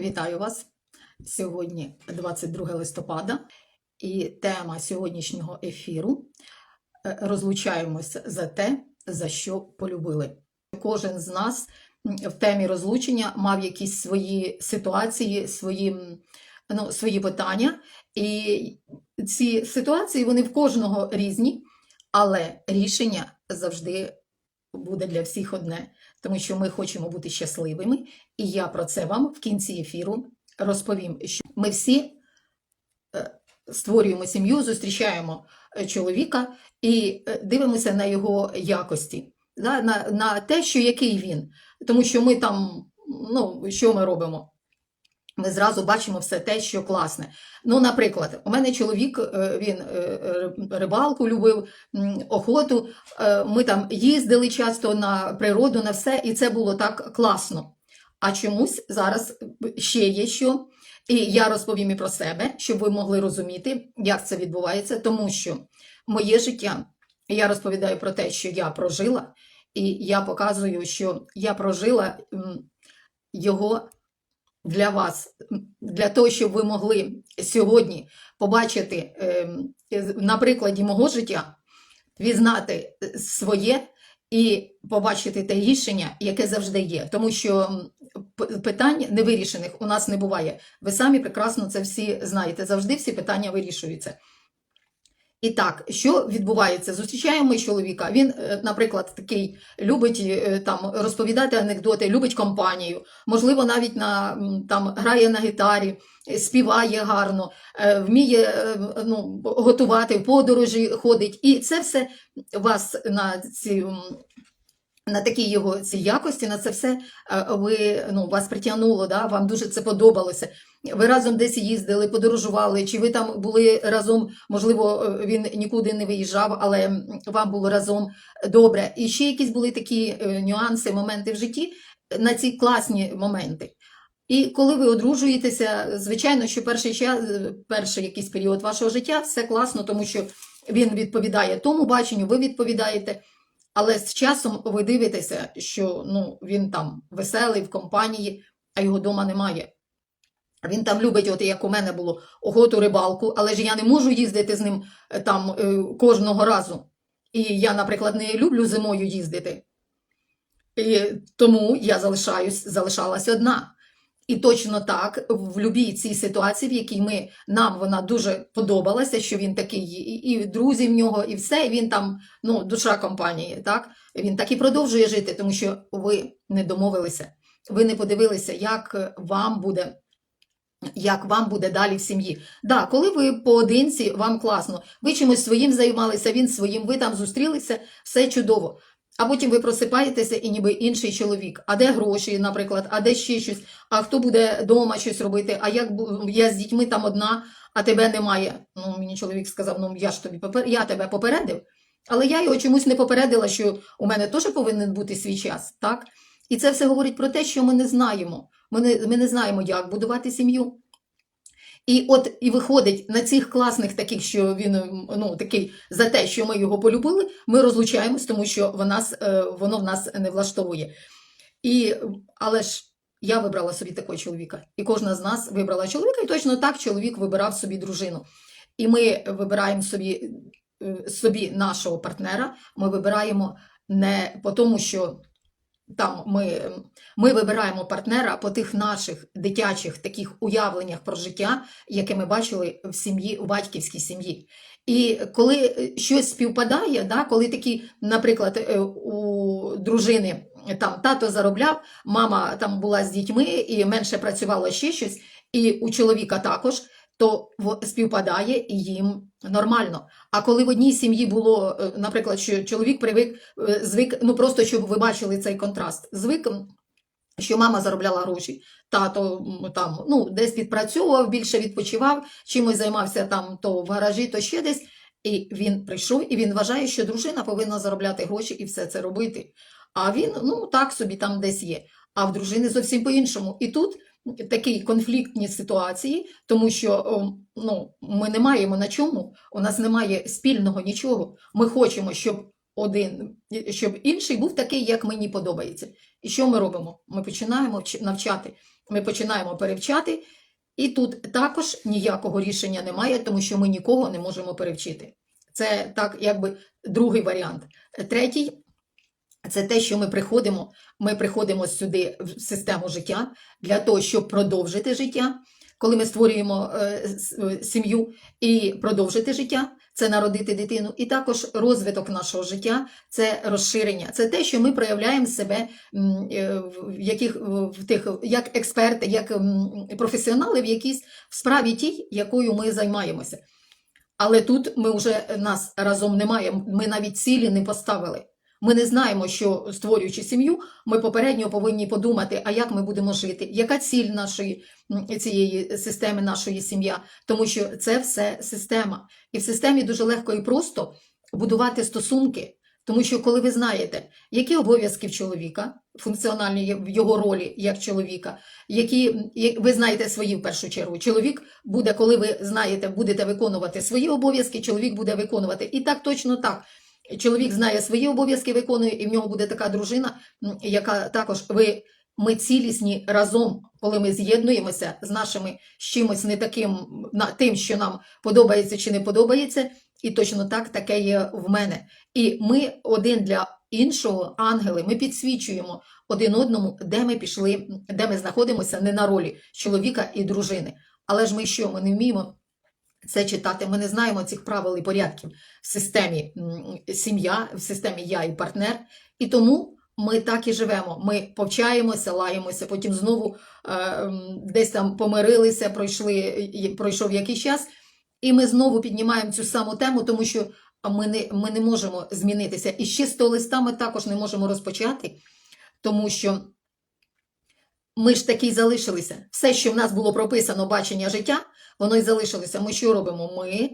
Вітаю вас! Сьогодні 22 листопада, і тема сьогоднішнього ефіру е, розлучаємося за те, за що полюбили. Кожен з нас в темі розлучення мав якісь свої ситуації, свої, ну, свої питання. І ці ситуації вони в кожного різні, але рішення завжди буде для всіх одне, тому що ми хочемо бути щасливими. І я про це вам в кінці ефіру розповім, що ми всі е, створюємо сім'ю, зустрічаємо е, чоловіка і е, дивимося на його якості, на, на те, що який він. Тому що ми там, ну, що ми робимо? Ми зразу бачимо все те, що класне. Ну, наприклад, у мене чоловік, е, він е, е, рибалку любив, охоту. Ми там їздили часто на природу, на все, і це було так класно. А чомусь зараз ще є що. І я розповім і про себе, щоб ви могли розуміти, як це відбувається, тому що моє життя, я розповідаю про те, що я прожила, і я показую, що я прожила його для вас, для того, щоб ви могли сьогодні побачити ем, на прикладі мого життя, пізнати е, своє і побачити те рішення, яке завжди є. Тому що питань невирішених у нас не буває. Ви самі прекрасно це всі знаєте. Завжди всі питання вирішуються. І так, що відбувається? Зустрічаємо ми чоловіка. Він, е, наприклад, такий любить е, там розповідати анекдоти, любить компанію. Можливо, навіть на там грає на гітарі, е, співає гарно, вміє ну, готувати, в подорожі ходить. І це все вас на ці. На такі його ці якості, на це все е, ви ну вас притягнуло, да? вам дуже це подобалося. Ви разом десь їздили, подорожували, чи ви там були разом, можливо, е, він нікуди не виїжджав, але вам було разом добре. І ще якісь були такі е, нюанси, моменти в житті на ці класні моменти. І коли ви одружуєтеся, звичайно, що перший час, перший якийсь період вашого життя, все класно, тому що він відповідає тому баченню, ви відповідаєте. Але з часом ви дивитеся, що ну, він там веселий в компанії, а його вдома немає. Він там любить, от як у мене було, охоту рибалку, але ж я не можу їздити з ним е, там е, кожного разу. І я, наприклад, не люблю зимою їздити. І тому я залишаюсь, залишалась одна. І точно так, в будь-якій цій ситуації, в якій ми, нам вона дуже подобалася, що він такий, і, і друзі в нього, і все, і він там, ну, душа компанії, так? Він так і продовжує жити, тому що ви не домовилися, ви не подивилися, як вам буде як вам буде далі в сім'ї. Да, коли ви поодинці, вам класно. Ви чимось своїм займалися, він своїм, ви там зустрілися, все чудово. А потім ви просипаєтеся і ніби інший чоловік. А де гроші, наприклад, а де ще щось, а хто буде вдома щось робити, а як я з дітьми там одна, а тебе немає. Ну, мені чоловік сказав, ну я ж тобі попер... я тебе попередив. Але я його чомусь не попередила, що у мене теж повинен бути свій час, так? І це все говорить про те, що ми не знаємо. Ми не, ми не знаємо, як будувати сім'ю. І от і виходить на цих класних таких, що він ну такий за те, що ми його полюбили, ми розлучаємось, тому що в нас, е, воно в нас не влаштовує. І, але ж я вибрала собі такого чоловіка, і кожна з нас вибрала чоловіка, і точно так чоловік вибирав собі дружину. І ми вибираємо собі, е, собі нашого партнера, ми вибираємо не по тому, що там ми, ми вибираємо партнера по тих наших дитячих таких уявленнях про життя, яке ми бачили в сім'ї, у батьківській сім'ї. І коли е, щось співпадає, да, коли такі, наприклад, е, у дружини там тато заробляв, мама там була з дітьми і менше працювала ще щось, і у чоловіка також. То співпадає їм нормально. А коли в одній сім'ї було, е, наприклад, що чоловік привик е, звик, ну просто щоб ви бачили цей контраст, звик, що мама заробляла гроші, тато там ну десь відпрацьовував, більше відпочивав, чимось займався там то в гаражі, то ще десь. І він прийшов, і він вважає, що дружина повинна заробляти гроші і все це робити. А він ну так собі там десь є. А в дружини зовсім по-іншому. І тут такі конфліктні ситуації, тому що ну, ми не маємо на чому, у нас немає спільного нічого. Ми хочемо, щоб один, щоб інший був такий, як мені подобається. І що ми робимо? Ми починаємо навчати, ми починаємо перевчати, і тут також ніякого рішення немає, тому що ми нікого не можемо перевчити. Це так, якби другий варіант. Третій це те, що ми приходимо. Ми приходимо сюди в систему життя для того, щоб продовжити життя. Коли ми створюємо е, е, сім'ю і продовжити життя, це народити дитину, і також розвиток нашого життя, це розширення, це те, що ми проявляємо себе е, в яких в тих як експерти, як професіонали в якійсь в справі тій, якою ми займаємося. Але тут ми вже нас разом немає. Ми навіть цілі не поставили. Ми не знаємо, що створюючи сім'ю, ми попередньо повинні подумати, а як ми будемо жити, яка ціль нашої цієї системи, нашої сім'я, тому що це все система. І в системі дуже легко і просто будувати стосунки. Тому що коли ви знаєте, які обов'язки в чоловіка, функціональні в його ролі як чоловіка, які ви знаєте свої в першу чергу. Чоловік буде, коли ви знаєте, будете виконувати свої обов'язки, чоловік буде виконувати. І так точно так. Чоловік знає свої обов'язки, виконує, і в нього буде така дружина, яка також ви. Ми цілісні разом, коли ми з'єднуємося з нашими з чимось не таким, на тим, що нам подобається чи не подобається, і точно так таке є в мене. І ми один для іншого, ангели, ми підсвічуємо один одному, де ми пішли, де ми знаходимося не на ролі чоловіка і дружини. Але ж ми що? Ми не вміємо це читати. Ми не знаємо цих правил і порядків в системі сім'я, в системі я і партнер. І тому ми так і живемо. Ми повчаємося, лаємося, потім знову е, десь там помирилися, пройшли, пройшов якийсь час, і ми знову піднімаємо цю саму тему, тому що ми не, ми не можемо змінитися. І з чистого листа ми також не можемо розпочати, тому що ми ж таки залишилися. Все, що в нас було прописано, бачення життя, воно й залишилося. Ми що робимо? Ми,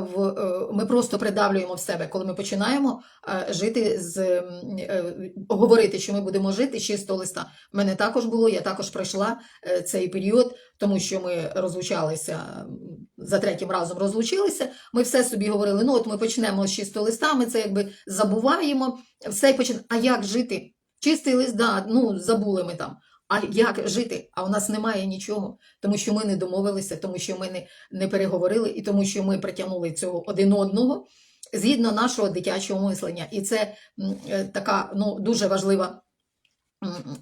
в, е, ми просто придавлюємо в себе, коли ми починаємо е, жити з е, говорити, що ми будемо жити з чистого листа. В мене також було, я також пройшла е, цей період, тому що ми розлучалися за третім разом розлучилися. Ми все собі говорили: ну от ми почнемо з чистого листа, ми це якби забуваємо, все і починаємо. А як жити? Чистий лист, да, ну забули ми там. А як жити? А у нас немає нічого, тому що ми не домовилися, тому що ми не, не переговорили, і тому що ми притягнули цього один одного згідно нашого дитячого мислення. І це е, така ну, дуже важлива.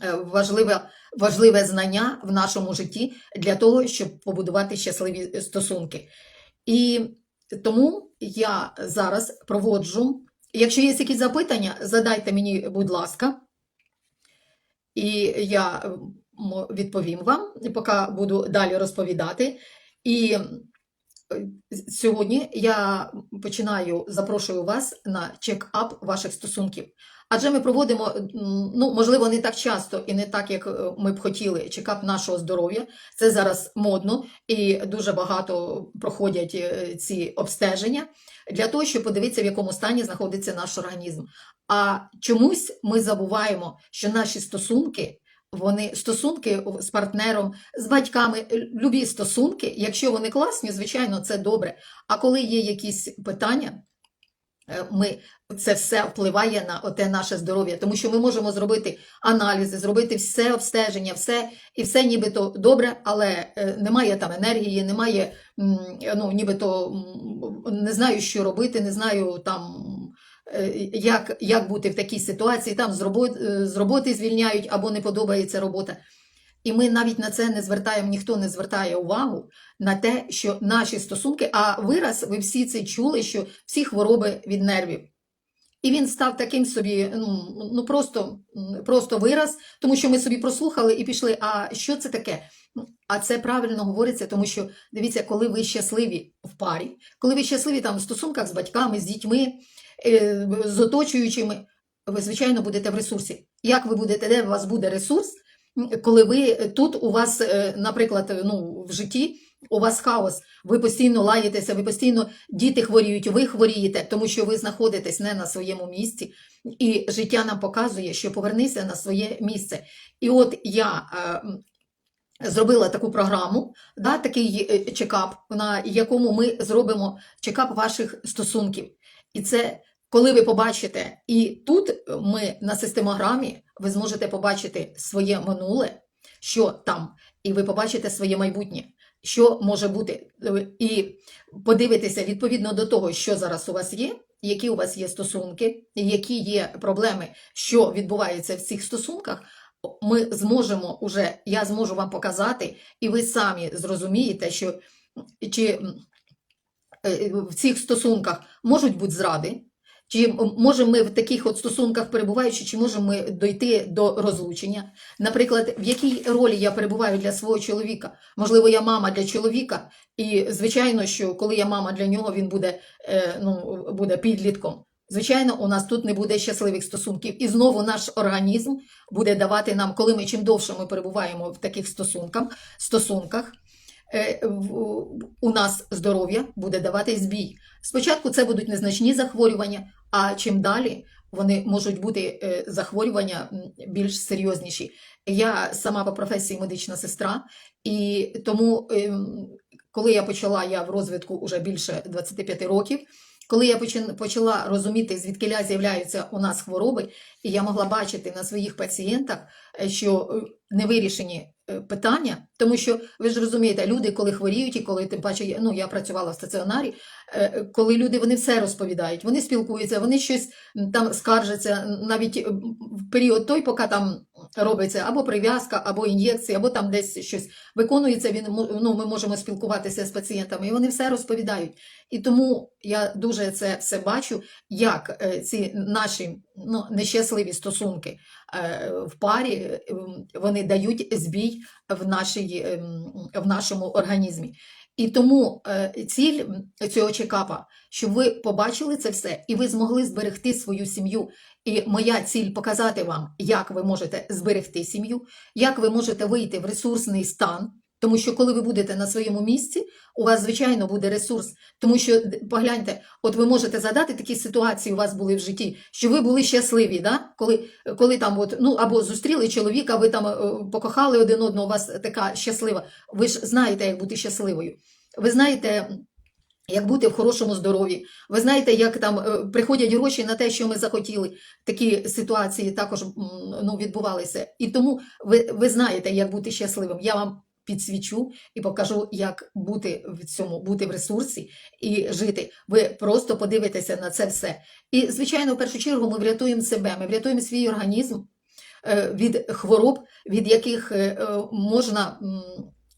е, Важливе, важливе знання в нашому житті для того, щоб побудувати щасливі стосунки. І тому я зараз проводжу. Якщо є якісь запитання, задайте мені, будь ласка, і я відповім вам, поки буду далі розповідати. І сьогодні я починаю, запрошую вас на чек-ап ваших стосунків. Адже ми проводимо, ну, можливо, не так часто і не так, як е, ми б хотіли, чекап нашого здоров'я. Це зараз модно і дуже багато проходять е, ці обстеження для того, щоб подивитися, в якому стані знаходиться наш організм. А чомусь ми забуваємо, що наші стосунки, вони стосунки з партнером, з батьками, любі стосунки, якщо вони класні, звичайно, це добре. А коли є якісь питання, е, ми це все впливає на оте наше здоров'я, тому що ми можемо зробити аналізи, зробити все обстеження, все і все нібито добре, але е, немає там енергії, немає ну, нібито не знаю, що робити, не знаю там. Е, Як, як бути в такій ситуації, там з роботи, з роботи звільняють або не подобається робота. І ми навіть на це не звертаємо, ніхто не звертає увагу на те, що наші стосунки, а вираз, ви всі це чули, що всі хвороби від нервів. І він став таким собі, ну, ну просто, просто вираз, тому що ми собі прослухали і пішли. А що це таке? А це правильно говориться, тому що дивіться, коли ви щасливі парі, коли ви щасливі там в стосунках з батьками, з дітьми, е, з оточуючими, ви, звичайно, будете в ресурсі. Як ви будете, де у вас буде ресурс, коли ви тут у вас, е, наприклад, ну, в житті у вас хаос, ви постійно лаєтеся, ви постійно діти хворіють, ви хворієте, тому що ви знаходитесь не на своєму місці, і життя нам показує, що повернися на своє місце. І от я е, зробила таку програму, да, такий е, чекап, на якому ми зробимо чекап ваших стосунків. І це коли ви побачите, і тут ми на системограмі ви зможете побачити своє минуле, що там, і ви побачите своє майбутнє, що може бути, і подивитеся відповідно до того, що зараз у вас є, які у вас є стосунки, які є проблеми, що відбувається в цих стосунках. Ми зможемо уже, я зможу вам показати, і ви самі зрозумієте, що чи е, в цих стосунках можуть бути зради, чи можемо ми в таких от стосунках перебуваючи, чи можемо ми дойти до розлучення? Наприклад, в якій ролі я перебуваю для свого чоловіка? Можливо, я мама для чоловіка, і звичайно, що коли я мама для нього, він буде, е, ну, буде підлітком. Звичайно, у нас тут не буде щасливих стосунків, і знову наш організм буде давати нам, коли ми чим довше ми перебуваємо в таких стосунках, стосунках е, у нас здоров'я буде давати збій. Спочатку це будуть незначні захворювання, а чим далі вони можуть бути е, захворювання більш серйозніші. Я сама по професії медична сестра, і тому, ем, коли я почала, я в розвитку вже більше 25 років. Коли я почала розуміти, звідкиля з'являються у нас хвороби, і я могла бачити на своїх пацієнтах, е, що е, невирішені е, питання, тому що ви ж розумієте, люди, коли хворіють, і коли тим паче, ну я працювала в стаціонарі, коли люди вони все розповідають, вони спілкуються, вони щось там скаржаться, навіть в період той, поки там робиться або прив'язка, або ін'єкції, або там десь щось виконується. Він ну, ми можемо спілкуватися з пацієнтами, і вони все розповідають. І тому я дуже це все бачу, як е, ці наші ну, нещасливі стосунки е, в парі е, вони дають збій в, нашій, ем, в нашому організмі. І тому е, ціль цього чекапа, щоб ви побачили це все, і ви змогли зберегти свою сім'ю. І моя ціль показати вам, як ви можете зберегти сім'ю, як ви можете вийти в ресурсний стан. Тому що коли ви будете на своєму місці, у вас звичайно буде ресурс. Тому що погляньте, от ви можете задати такі ситуації, у вас були в житті, що ви були щасливі, да? коли, коли там от, ну або зустріли чоловіка, ви там е, покохали один одного, у вас така щаслива. Ви ж знаєте, як бути щасливою. Ви знаєте, як бути в хорошому здоров'ї. Ви знаєте, як там е, приходять гроші на те, що ми захотіли. Такі ситуації також ну, відбувалися. І тому ви, ви знаєте, як бути щасливим. Я вам підсвічу і покажу, як бути в цьому, бути в ресурсі і жити. Ви просто подивитеся на це все. І, звичайно, в першу чергу ми врятуємо себе, ми врятуємо свій організм е, від хвороб, від яких е, е, можна.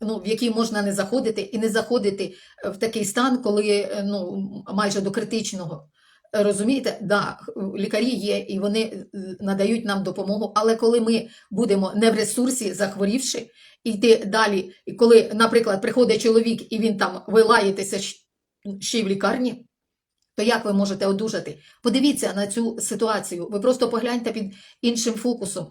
Ну, в які можна не заходити і не заходити в такий стан, коли ну, майже до критичного. Розумієте, да, лікарі є і вони е, надають нам допомогу, але коли ми будемо не в ресурсі, захворівши, йти далі, і коли, наприклад, приходить чоловік і він там ви лаєтеся ще й в лікарні, то як ви можете одужати? Подивіться на цю ситуацію, ви просто погляньте під іншим фокусом.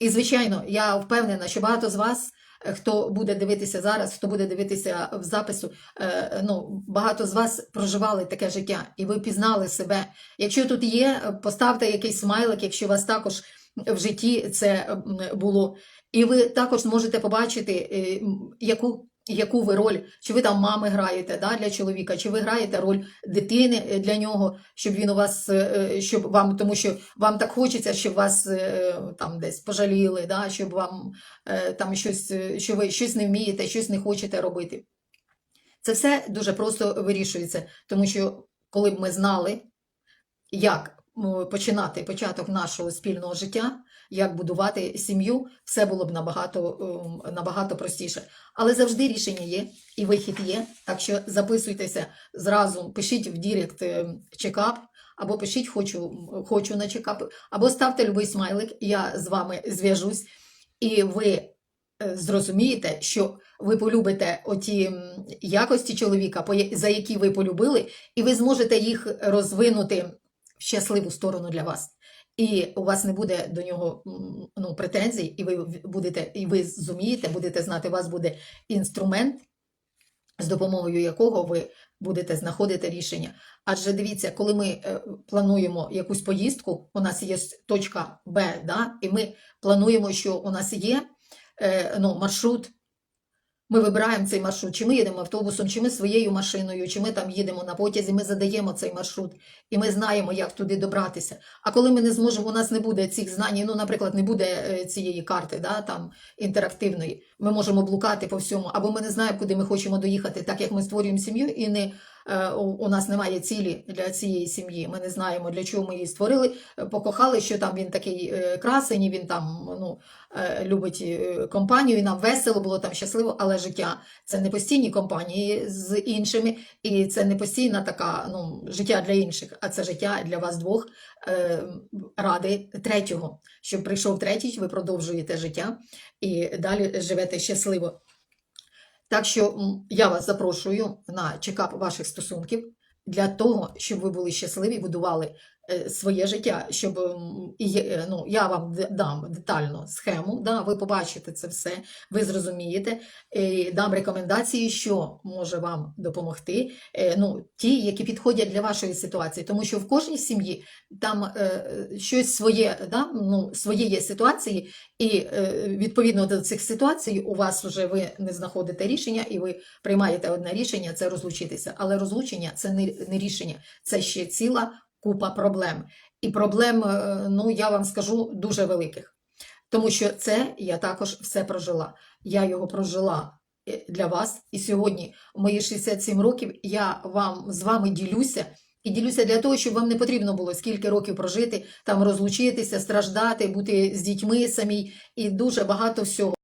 І, звичайно, я впевнена, що багато з вас, хто буде дивитися зараз, хто буде дивитися в запису, е, ну, багато з вас проживали таке життя, і ви пізнали себе. Якщо тут є, поставте якийсь смайлик, якщо у вас також в житті це було. І ви також можете побачити, е, яку, яку ви роль, чи ви там мами граєте да, для чоловіка, чи ви граєте роль дитини е, для нього, щоб він у вас, е, е, щоб вам, тому що вам так хочеться, щоб вас там десь пожаліли, да, щоб вам там щось, що ви щось не вмієте, щось не хочете робити. Це все дуже просто вирішується, тому що коли б ми знали, як починати початок нашого спільного життя, як будувати сім'ю, все було б набагато, ем, набагато простіше. Але завжди рішення є і вихід є. Так що записуйтеся зразу, пишіть в Дірект ем, чекап, або пишіть хочу, хочу на чекап, або ставте любий смайлик, я з вами зв'яжусь, і ви е, зрозумієте, що ви полюбите оті якості чоловіка, за які ви полюбили, і ви зможете їх розвинути в щасливу сторону для вас. І у вас не буде до нього ну, претензій, і ви будете, і ви зумієте, будете знати, у вас буде інструмент, з допомогою якого ви будете знаходити рішення. Адже дивіться, коли ми е, плануємо якусь поїздку, у нас є точка Б, да, і ми плануємо, що у нас є е, ну, маршрут Ми вибираємо цей маршрут, чи ми їдемо автобусом, чи ми своєю машиною, чи ми там їдемо на потязі, ми задаємо цей маршрут, і ми знаємо, як туди добратися. А коли ми не зможемо, у нас не буде цих знань, ну, наприклад, не буде е, цієї карти, да, там, інтерактивної, ми можемо блукати по всьому, або ми не знаємо, куди ми хочемо доїхати, так як ми створюємо сім'ю, і не, у, у нас немає цілі для цієї сім'ї. Ми не знаємо, для чого ми її створили, е, покохали, що там він такий е, красень, і він там ну, е, любить е, компанію, і нам весело було там щасливо, але життя це не постійні компанії з іншими, і це не постійна така ну, життя для інших, а це життя для вас двох е, ради третього. Щоб прийшов третій, ви продовжуєте життя і далі живете щасливо. Так що я вас запрошую на чекап ваших стосунків для того, щоб ви були щасливі, будували своє життя, щоб е, ну, я вам дам детально схему, да, ви побачите це все, ви зрозумієте, і дам рекомендації, що може вам допомогти, е, ну, ті, які підходять для вашої ситуації, тому що в кожній сім'ї там е, щось своє, да, ну, свої є ситуації, і е, відповідно до цих ситуацій у вас вже ви не знаходите рішення, і ви приймаєте одне рішення це розлучитися. Але розлучення це не рішення, це ще ціла купа проблем. І проблем, е, ну я вам скажу, дуже великих. Тому що це я також все прожила. Я його прожила е, для вас. І сьогодні, в мої 67 років, я вам з вами ділюся. І ділюся для того, щоб вам не потрібно було скільки років прожити, там розлучитися, страждати, бути з дітьми самі і дуже багато всього.